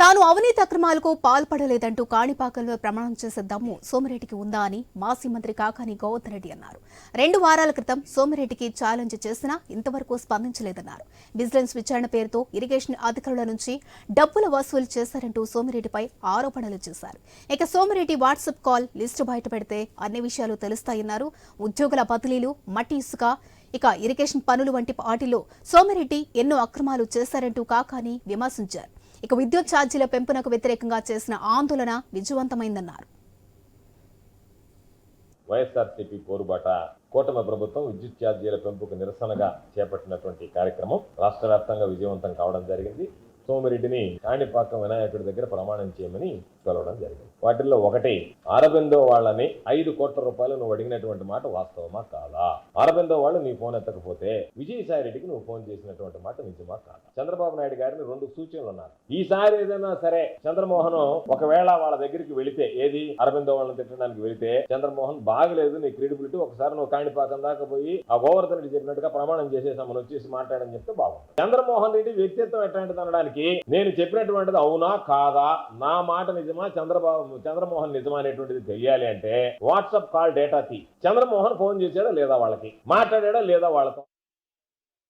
తాను అవినీతి అక్రమాలకు పాల్పడలేదంటూ కాణిపాకంలో ప్రమాణం చేసే దమ్ము సోమిరెడ్డికి ఉందా అని మాజీ మంత్రి కాకాని గోవర్ధన్ రెడ్డి అన్నారు. రెండు వారాల క్రితం సోమిరెడ్డికి ఛాలెంజ్ చేసినా ఇంతవరకు స్పందించలేదన్నారు. విజిలెన్స్ విచారణ పేరుతో ఇరిగేషన్ అధికారుల నుంచి డబ్బుల వసూలు చేశారంటూ సోమిరెడ్డిపై ఆరోపణలు చేశారు. ఇక సోమిరెడ్డి వాట్సాప్ కాల్ లిస్టు బయటపెడితే అన్ని విషయాలు తెలుస్తాయన్నారు. ఉద్యోగుల బదిలీలు మట్టి ఇసుక ఇక ఇరిగేషన్ పనులు వంటి వాటిలో సోమిరెడ్డి ఎన్నో అక్రమాలు చేశారంటూ కాకాని విమర్శించారు. ఇక విద్యుత్ ఛార్జీల పెంపునకు వ్యతిరేకంగా చేసిన ఆందోళన విజయవంతమైందన్నారు. వైఎస్ఆర్సీపీ పోరుబాట కూటమి ప్రభుత్వం విద్యుత్ ఛార్జీల పెంపుకు నిరసనగా చేపట్టినటువంటి కార్యక్రమం రాష్ట్ర వ్యాప్తంగా విజయవంతం కావడం జరిగింది. సోమిరెడ్డిని కాణిపాకం వినాయకుడి దగ్గర ప్రమాణం చేయమని పిలవడం జరిగింది. వాటిల్లో ఒకటి అరబిందో వాళ్ళని ఐదు కోట్ల రూపాయలు నువ్వు అడిగినటువంటి మాట వాస్తవమా కాదా? అరబిందో వాళ్ళు నీ ఫోన్ ఎత్తకపోతే విజయసాయి రెడ్డికి నువ్వు ఫోన్ చేసినటువంటి మాట నిజమా కాదు? చంద్రబాబు నాయుడు గారిని రెండు సూచనలు ఉన్నారు ఈసారి ఏదైనా సరే చంద్రమోహన్ ఒకవేళ వాళ్ళ దగ్గరికి వెళితే ఏది? అరబిందో వాళ్ళని తిట్టడానికి వెళితే చంద్రమోహన్ బాగలేదు నీ క్రెడిబిలిటీ ఒకసారి నువ్వు కాణిపాకం దాకా పోయి ఆ గోవర్ధన్ రెడ్డి చెప్పినట్టుగా ప్రమాణం చేసేసామని వచ్చేసి మాట్లాడని చెప్తే బాగుంటుంది. చంద్రమోహన్ రెడ్డి వ్యక్తిత్వం ఎట్లాంటిది అనడానికి నేను చెప్పినటువంటిది అవునా కాదా? నా మాట నిజమా? చంద్రబాబు చంద్రమోహన్ నిజమా అనేటువంటిది తెలియాలి అంటే వాట్సాప్ కాల్ డేటా తీ. చంద్రమోహన్ ఫోన్ చేశాడా లేదా వాళ్ళకి? మాట్లాడా లేదా వాళ్ళతో